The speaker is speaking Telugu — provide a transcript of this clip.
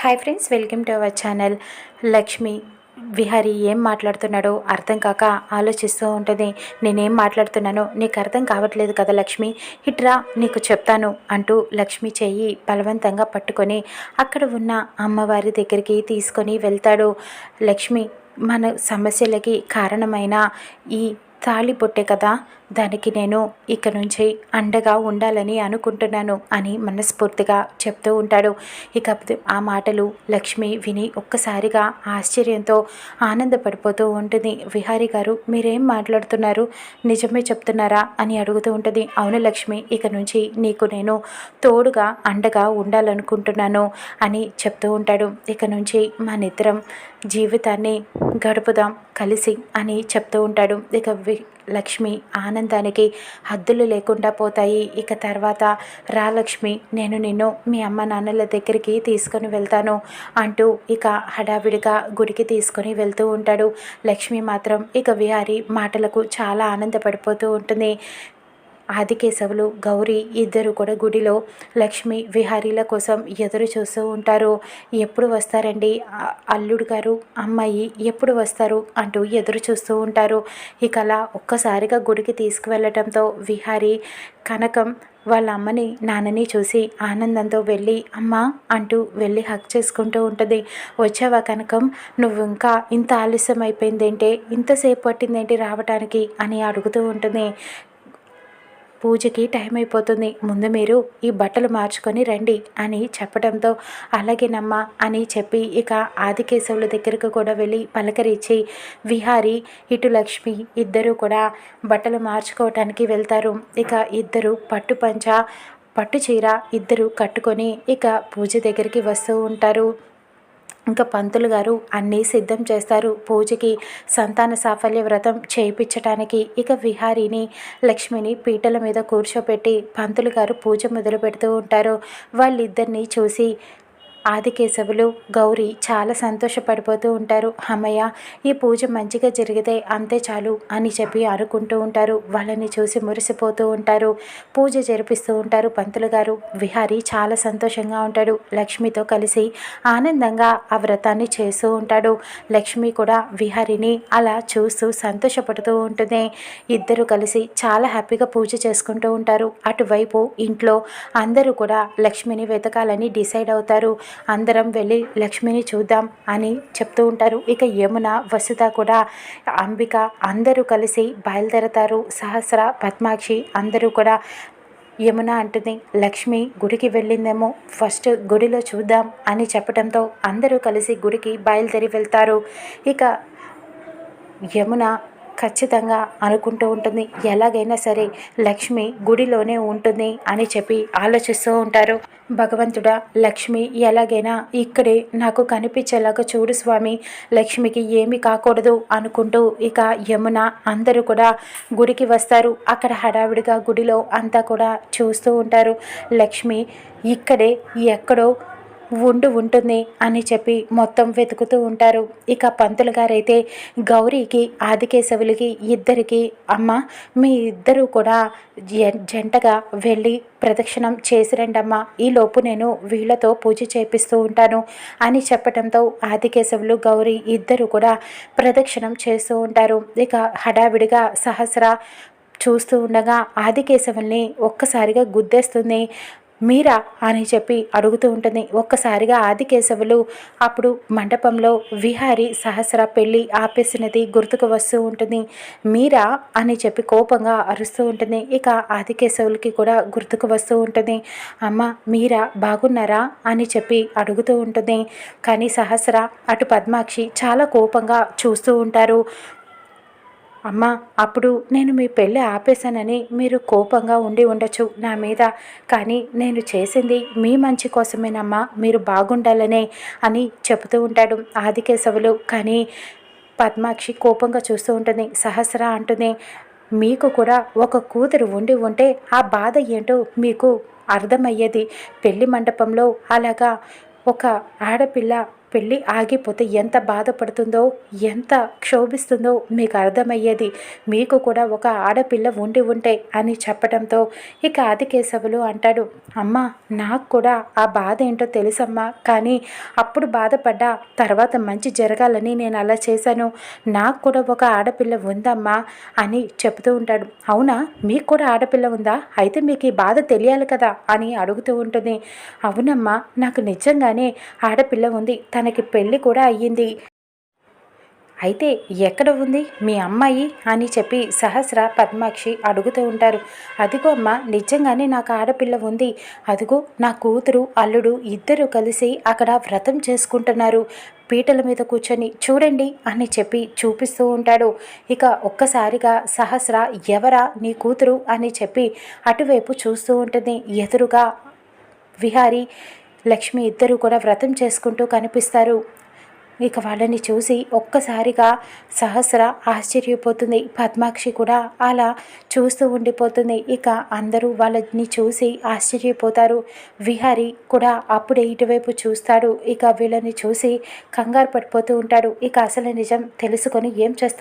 Hi friends welcome to our channel Lakshmi Vihari ఏం మాట్లాడుతున్నాడో అర్థం కాక ఆలోచిస్తూ ఉంటుంది. నేనేం మాట్లాడుతున్నానో నీకు అర్థం కావట్లేదు కదా లక్ష్మి? ఇట్రా నీకు చెప్తాను అంటూ లక్ష్మి చెయ్యి బలవంతంగా పట్టుకొని అక్కడ ఉన్న అమ్మవారి దగ్గరికి తీసుకొని వెళ్తాడు. లక్ష్మి మన సమస్యలకి కారణమైన ఈ తాళి పొట్టే కదా? దానికి నేను ఇక నుంచి అండగా ఉండాలని అనుకుంటున్నాను అని మనస్ఫూర్తిగా చెప్తూ ఉంటాడు. ఇక ఆ మాటలు లక్ష్మి విని ఒక్కసారిగా ఆశ్చర్యంతో ఆనందపడిపోతూ ఉంటుంది. విహారీ గారు మీరేం మాట్లాడుతున్నారు? నిజమే చెప్తున్నారా? అని అడుగుతూ ఉంటుంది. అవును లక్ష్మి ఇక నుంచి నీకు నేను తోడుగా అండగా ఉండాలనుకుంటున్నాను అని చెప్తూ ఉంటాడు. ఇక నుంచి మనిద్దరం జీవితాన్ని గడుపుదాం కలిసి అని చెప్తూ ఉంటాడు. ఇక లక్ష్మి ఆనందానికి హద్దులు లేకుండా పోతాయి. ఇక తర్వాత రా లక్ష్మి నేను నిన్ను మీ అమ్మ నాన్నల దగ్గరికి తీసుకొని వెళ్తాను అంటూ ఇక హడావిడిగా గుడికి తీసుకొని వెళ్తూ ఉంటాడు. లక్ష్మి మాత్రం ఇక విహారి మాటలకు చాలా ఆనందపడిపోతూ ఉంటుంది. ఆదికేశవులు గౌరీ ఇద్దరు కూడా గుడిలో లక్ష్మి విహారీల కోసం ఎదురు చూస్తూ ఉంటారు. ఎప్పుడు వస్తారండి? అల్లుడు గారు అమ్మాయి ఎప్పుడు వస్తారు? అంటూ ఎదురు చూస్తూ ఉంటారు. ఇక అలా ఒక్కసారిగా గుడికి తీసుకువెళ్ళటంతో విహారీ కనకం వాళ్ళ అమ్మని నాన్నని చూసి ఆనందంతో వెళ్ళి అమ్మ అంటూ వెళ్ళి హక్ చేసుకుంటూ ఉంటుంది. వచ్చావా కనకం? నువ్వు ఇంకా ఇంత ఆలస్యం అయిపోయిందేంటే ఇంతసేపు పట్టిందేంటి రావటానికి? అని అడుగుతూ ఉంటుంది. పూజకి టైం అయిపోతుంది. ముందు మీరు ఈ బట్టలు మార్చుకొని రండి అని చెప్పడంతో అలాగేనమ్మా అని చెప్పి ఇక ఆదికేశవుల దగ్గరకు కూడా వెళ్ళి పలకరించి విహారి ఇటు లక్ష్మి ఇద్దరూ కూడా బట్టలు మార్చుకోవటానికి వెళ్తారు. ఇక ఇద్దరు పట్టు పంచ పట్టు చీర ఇద్దరు కట్టుకొని ఇక పూజ దగ్గరికి వస్తూ ఉంటారు. ఇంకా పంతులు గారు అన్నీ సిద్ధం చేస్తారు. పూజకి సంతాన సాఫల్య వ్రతం చేయించటానికి ఇక విహారీని లక్ష్మిని పీటల మీద కూర్చోపెట్టి పంతులు గారు పూజ మొదలు పెడుతూ ఉంటారు. వాళ్ళిద్దరినీ చూసి ఆదికేశవులు గౌరీ చాలా సంతోషపడిపోతూ ఉంటారు. అమ్మయ్య ఈ పూజ మంచిగా జరిగితే అంతే చాలు అని చెప్పి అనుకుంటూ ఉంటారు. వాళ్ళని చూసి మురిసిపోతూ ఉంటారు. పూజ జరిపిస్తూ ఉంటారు పంతులు గారు. విహారీ చాలా సంతోషంగా ఉంటాడు. లక్ష్మితో కలిసి ఆనందంగా ఆ వ్రతాన్ని చేస్తూ ఉంటాడు. లక్ష్మి కూడా విహారిని అలా చూస్తూ సంతోషపడుతూ ఉంటుంది ఇద్దరు కలిసి చాలా హ్యాపీగా పూజ చేసుకుంటూ ఉంటారు. అటువైపు ఇంట్లో అందరూ కూడా లక్ష్మిని వెతకాలని డిసైడ్ అవుతారు. అందరం వెళ్ళి లక్ష్మిని చూద్దాం అని చెప్తూ ఉంటారు. ఇక యమున వసుత కూడా అంబిక అందరూ కలిసి బయలుదేరతారు. సహస్ర పద్మాక్షి అందరూ కూడా యమున అంటుంది లక్ష్మి గుడికి వెళ్ళిందేమో ఫస్ట్ గుడిలో చూద్దాం అని చెప్పడంతో అందరూ కలిసి గుడికి బయలుదేరి వెళ్తారు. ఇక యమున ఖచ్చితంగా అనుకుంటూ ఉంటుంది. ఎలాగైనా సరే లక్ష్మి గుడిలోనే ఉంటుంది అని చెప్పి ఆలోచిస్తూ ఉంటారు. భగవంతుడా లక్ష్మి ఎలాగైనా ఇక్కడే నాకు కనిపించేలాగా చూడు స్వామి. లక్ష్మికి ఏమి కాకూడదు అనుకుంటూ ఇక యమున అందరూ కూడా గుడికి వస్తారు. అక్కడ హడావిడిగా గుడిలో అంతా కూడా చూస్తూ ఉంటారు. లక్ష్మి ఇక్కడే ఎక్కడో ఉండు ఉంటుంది అని చెప్పి మొత్తం వెతుకుతూ ఉంటారు. ఇక పంతులు గారైతే గౌరీకి ఆదికేశవులకి ఇద్దరికి అమ్మ మీ ఇద్దరూ కూడా జంటగా వెళ్ళి ప్రదక్షిణం చేసిరండమ్మా. ఈలోపు నేను వీళ్ళతో పూజ చేపిస్తూ ఉంటాను అని చెప్పడంతో ఆదికేశవులు గౌరీ ఇద్దరు కూడా ప్రదక్షిణం చేస్తూ ఉంటారు. ఇక హడావిడిగా సహస్ర చూస్తూ ఉండగా ఆదికేశవుల్ని ఒక్కసారిగా గుద్దేస్తుంది. మీరా అని చెప్పి అడుగుతూ ఉంటుంది. ఒక్కసారిగా ఆదికేశవులు అప్పుడు మండపంలో విహారి సహస్ర పెళ్ళి ఆపేసినది గుర్తుకు వస్తూ ఉంటుంది. మీరా అని చెప్పి కోపంగా అరుస్తూ ఉంటుంది. ఇక ఆదికేశవులకి కూడా గుర్తుకు వస్తూ ఉంటుంది. అమ్మ మీరా బాగున్నారా అని చెప్పి అడుగుతూ ఉంటుంది. కానీ సహస్ర అటు పద్మాక్షి చాలా కోపంగా చూస్తూ ఉంటారు. అమ్మా అప్పుడు నేను మీ పెళ్ళి ఆపేశానని మీరు కోపంగా ఉండి ఉండొచ్చు నా మీద. కానీ నేను చేసింది మీ మంచి కోసమేనమ్మా మీరు బాగుండాలనే అని చెబుతూ ఉంటాడు ఆదికేశవులు. కానీ పద్మాక్షి కోపంగా చూస్తూ ఉంటుంది. సహస్ర అంటుంది మీకు కూడా ఒక కూతురు ఉండి ఉంటే ఆ బాధ ఏంటో మీకు అర్థమయ్యేది. పెళ్ళి మండపంలో అలాగా ఒక ఆడపిల్ల పెళ్ళి ఆగిపోతే ఎంత బాధపడుతుందో ఎంత క్షోభిస్తుందో మీకు అర్థమయ్యేది. మీకు కూడా ఒక ఆడపిల్ల ఉండి ఉంటే అని చెప్పడంతో ఇక ఆదికేశవులు అంటాడు అమ్మ నాకు కూడా ఆ బాధ ఏంటో తెలుసమ్మా. కానీ అప్పుడు బాధపడ్డా తర్వాత మంచి జరగాలని నేను అలా చేశాను. నాకు కూడా ఒక ఆడపిల్ల ఉందమ్మా అని చెబుతూ ఉంటాడు. అవునా? మీకు కూడా ఆడపిల్ల ఉందా? అయితే మీకు ఈ బాధ తెలియాలి కదా అని అడుగుతూ ఉంటుంది. అవునమ్మా నాకు నిజంగానే ఆడపిల్ల ఉంది. తనకి పెళ్ళి కూడా అయ్యింది. అయితే ఎక్కడ ఉంది మీ అమ్మాయి అని చెప్పి సహస్ర పద్మాక్షి అడుగుతూ ఉంటారు. అదిగో అమ్మ నిజంగానే నాకు ఆడపిల్ల ఉంది. అదిగో నా కూతురు అల్లుడు ఇద్దరు కలిసి అక్కడ వ్రతం చేసుకుంటున్నారు. పీటల మీద కూర్చొని చూడండి అని చెప్పి చూపిస్తూ ఉంటాడు. ఇక ఒక్కసారిగా సహస్ర ఎవరా నీ కూతురు అని చెప్పి అటువైపు చూస్తూ ఉంటుంది. ఎదురుగా విహారీ లక్ష్మి ఇద్దరు కూడా వ్రతం చేసుకుంటూ కనిపిస్తారు. ఇక వాళ్ళని చూసి ఒక్కసారిగా సహస్ర ఆశ్చర్యపోతుంది. పద్మాక్షి కూడా అలా చూస్తూ ఉండిపోతుంది. ఇక అందరూ వాళ్ళని చూసి ఆశ్చర్యపోతారు. విహారి కూడా అప్పుడే ఇటువైపు చూస్తాడు. ఇక వీళ్ళని చూసి కంగారు పడిపోతూ ఉంటాడు. ఇక అసలు నిజం తెలుసుకొని ఏం చేస్తారు?